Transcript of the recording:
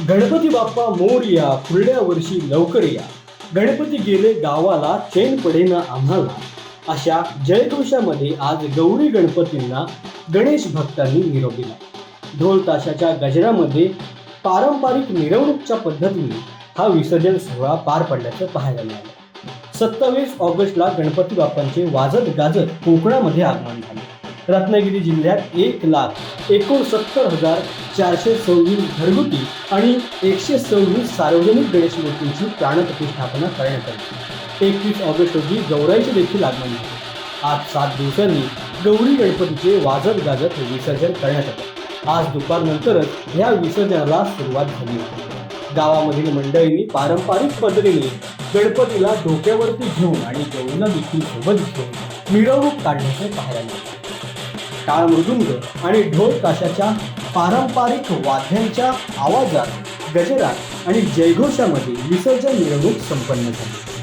गणपती बाप्पा मोरया पुढल्या वर्षी लवकर या. गणपती गेले गावाला चैन पडेना आम्हाला. अशा जयघोषामध्ये आज गौरी गणपतींना गणेश भक्तांनी निरोप दिला ढोल ताशाच्या गजरामध्ये पारंपरिक मिरवणूकच्या पद्धतीने हा विसर्जन सोहळा पार पडल्याचं पाहायला मिळालं. सत्तावीस ऑगस्टला गणपती बाप्पांचे वाजत गाजत कोकणामध्ये आगमन झाले. रत्नागिरी जिल्ह्यात एक लाख एकोणसत्तर हजार चारशे सव्वीस घरगुती आणि एकशे सव्वीस सार्वजनिक गणेश मूर्तींची प्राणप्रतिष्ठापना करण्यात आली. एकवीस ऑगस्ट रोजी गौराईचे देखील आगमन झाले. आज सात दिवसांनी गौरी गणपतीचे वाजत गाजत विसर्जन करण्यात आले. आज दुपारनंतरच ह्या विसर्जनाला सुरुवात झाली होती. गावामधील मंडळींनी पारंपरिक पद्धतीने गणपतीला डोक्यावरती घेऊन आणि गौरीला देखील सोबत घेऊन मिरवणूक काढण्याचे पाहायला मिळते टाळ मृदुंग आणि ढोल ताशाच्या पारंपरिक वाद्यांच्या आवाजात गजरात आणि जयघोषामध्ये विसर्जन मिरवणूक संपन्न झाली.